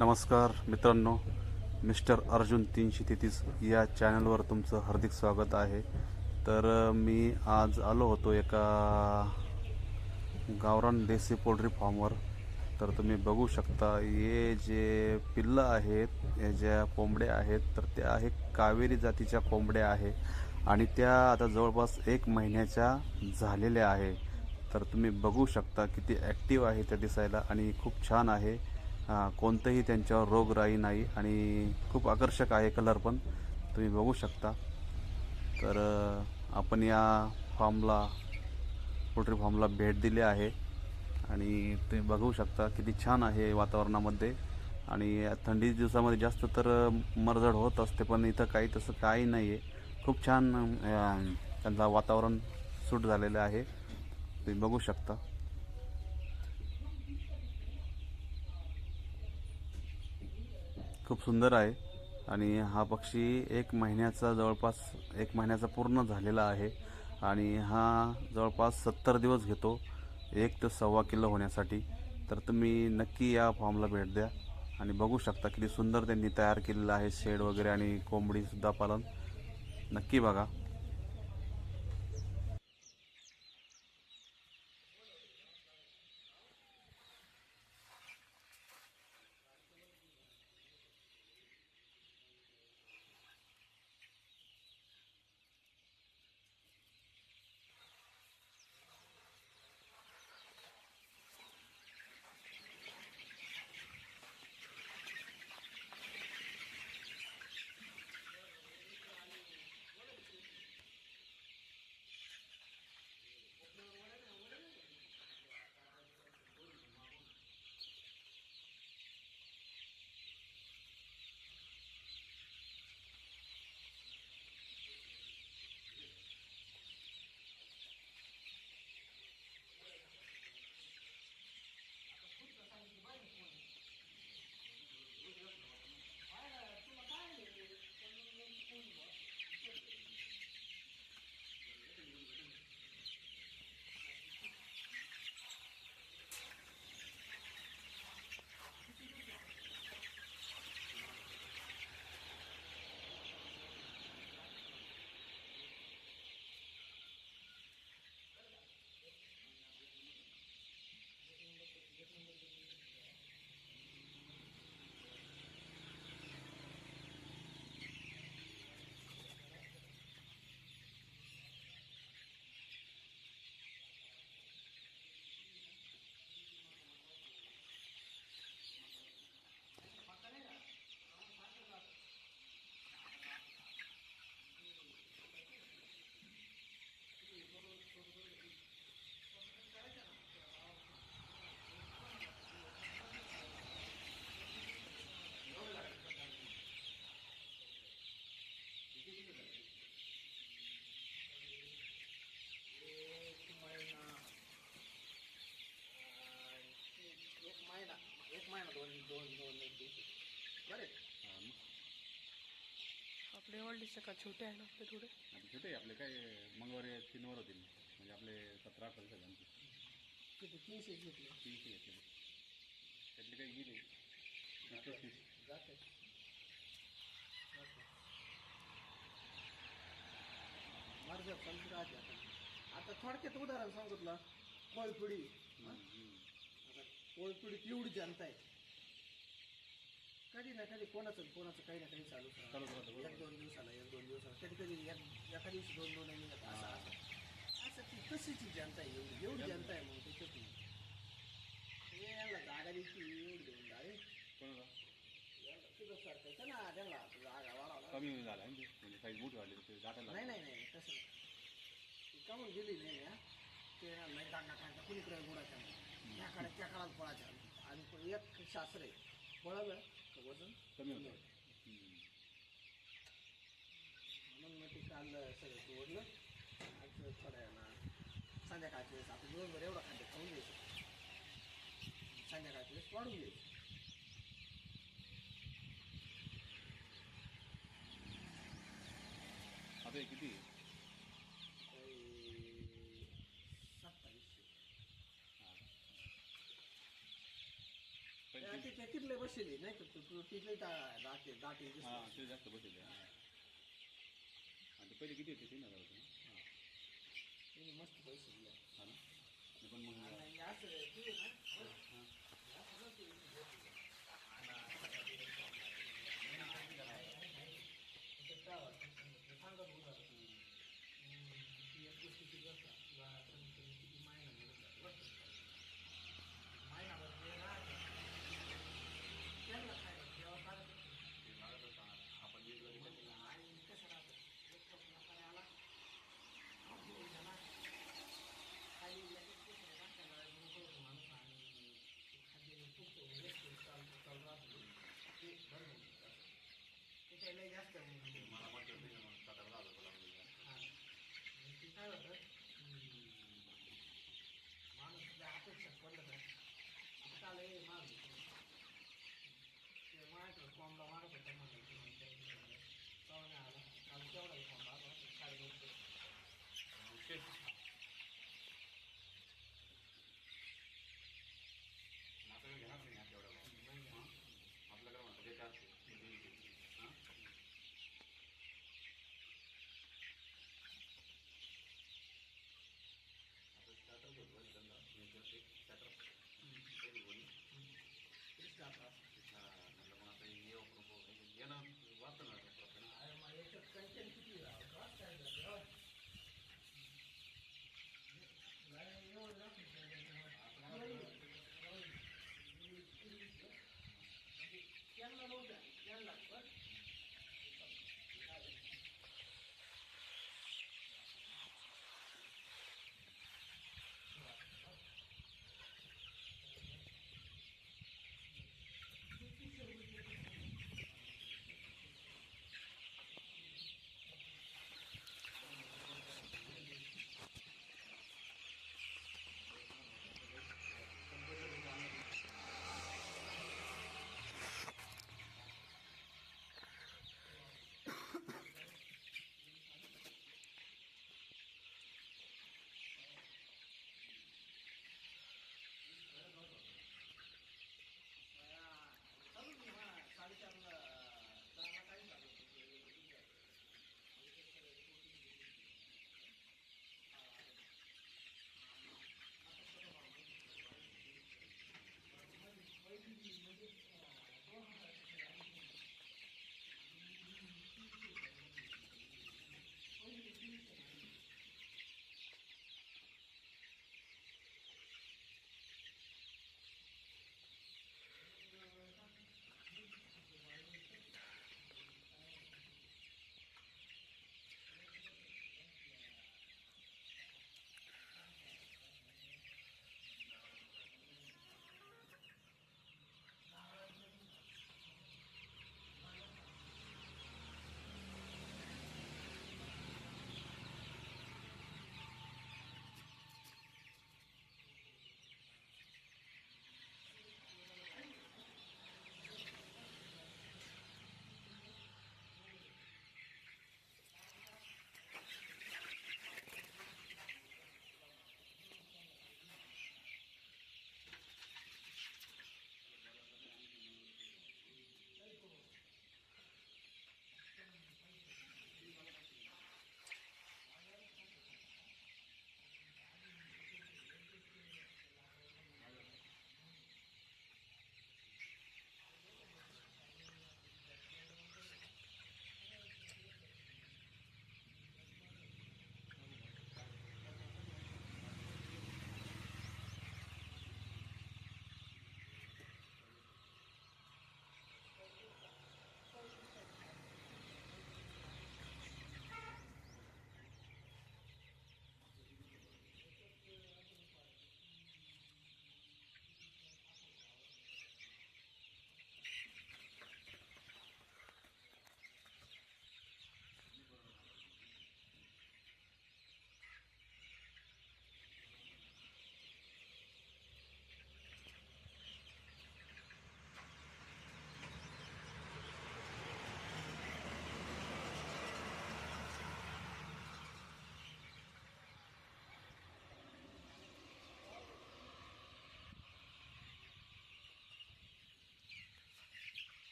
नमस्कार मित्रांनो मिस्टर अर्जुन तीनशे तेहतीस या चॅनलवर तुमचं हार्दिक स्वागत आहे. तर मी आज आलो होतो एका गावरान देसी पोल्ट्री फार्मवर. तर तुम्ही बघू शकता हे जे पिल्लं आहेत हे ज्या कोंबड्या आहेत तर त्या आहे कावेरी जातीच्या कोंबड्या आहे आणि त्या आता जवळपास एक महिन्याच्या झालेल्या आहे. तर तुम्ही बघू शकता किती ॲक्टिव्ह आहे त्या दिसायला आणि खूप छान आहे. कोणतंही त्यांच्यावर रोगराई नाही आणि खूप आकर्षक आहे कलर पण. तुम्ही बघू शकता. तर आपण या फॉर्मला पोल्ट्री फॉर्मला भेट दिली आहे. आणि तुम्ही बघू शकता किती छान आहे वातावरणामध्ये. आणि थंडी दिवसामध्ये जास्त तर मरझड होत असते पण इथं काही तसं काही नाही आहे खूप छान त्यांचा वातावरण सूट झालेलं आहे. तुम्ही बघू शकता. खूप सुंदर आहे. आणि हा पक्षी एक महिन्याचा जवळपास एक महिन्याचा पूर्ण झालेला आहे. आणि हा जवळपास सत्तर दिवस घेतो एक ते सव्वा किलो होण्यासाठी. तर तुम्ही नक्की या फॉर्मला भेट द्या. आणि बघू शकता किती सुंदर त्यांनी तयार केलेलं आहे शेड वगैरे आणि कोंबडीसुद्धा पालन. नक्की बघा. आपले एवढेच का छोटे आहे ना आपले थोडे. आता छोटे आहे आपले काय मंगळवारी तीनवर होतील म्हणजे आपले सतरा अठरा सगळ्यांचे किती? तीनशे घेतले. तीनशे घेतले. त्यातले काही गेले. तीस जाते. मार्ग चालू राहते आता. आता थोडक्यात उदाहरण सांगितलं कोळपिडी आता कोळपिडीत एवढी जनता आहे. कधी ना कधी कोणाचं कोणाचं काही ना काही राहतं. राहतं, एक दोन दिवसाला एक दोन दिवसाला. कधी कधी एक एका दिवशी दोन दोन निघत असं असं असं ती कशीची जनता आहे एवढी? एवढी जनता. आहे मग त्याच्यात हे याला जागा द्यायची एवढी देऊन जावे कोणाला? तुझं सरकायचं ना त्यांना जागा वाढवला कमी झाला. म्हणजे काही बूट वाढले ते जाटायला नाही नाही नाही तसं नाही. कामून गेली नाही ना ते नाही दांडा काढता कुणीकडे गुडाच्या नाही. त्या काळात त्या काळात पळायच्या आणि एक शास्त्र आहे. पळालं वजन? कमी होतं. म्हणून मग ते काल सगळं जोडलं आज थोड्या वेळानं संध्याकाळच्या वेळेस आपण दिवसभर एवढं खाद्य खाऊन घ्यायचं. संध्याकाळच्या वेळेस वाढून घ्यायचं. आता किती काही सत्तावीसशे पंचवीस तिथे कितले बसले नाही का? तू तिथले दाटे दाटे हा ते जास्त बसले आणि ते पहिले किती होते तीन हजार होते ना? मस्त पैसे दिले. हा ना? ते पण मग आणि असं तू आहे ना त्याच्याला जास्त मला वाटत नाही ना, सात आठ हजार रुपये लागले. हा. मग ते काय होतं माणूस जर अपेक्षा पडलं ना आता काल हे मार ते माझ्याकडे कोंबडा मारत होता म्हणाल पाहुणे आला काल केवढा कोंबडा आला साडेदोनशे आपल्याकडे घेणार नाही हा तेवढा भाव. हा? आपल्याकडे म्हणतात ते चारशे ते तीनशे. हा? आता starter घेतो एक धंदा. मी करते starter. पहिली बोली. तीस टाका हा, म्हणलं मग आता हे वापरून बघू. हे येणं वाचतं ना प्रश्न. अरे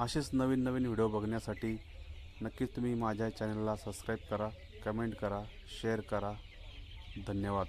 असेच नवीन नवीन व्हिडिओ बघण्यासाठी नक्कीच तुम्ही माझ्या चॅनलला सबस्क्राईब करा कमेंट करा शेअर करा. धन्यवाद.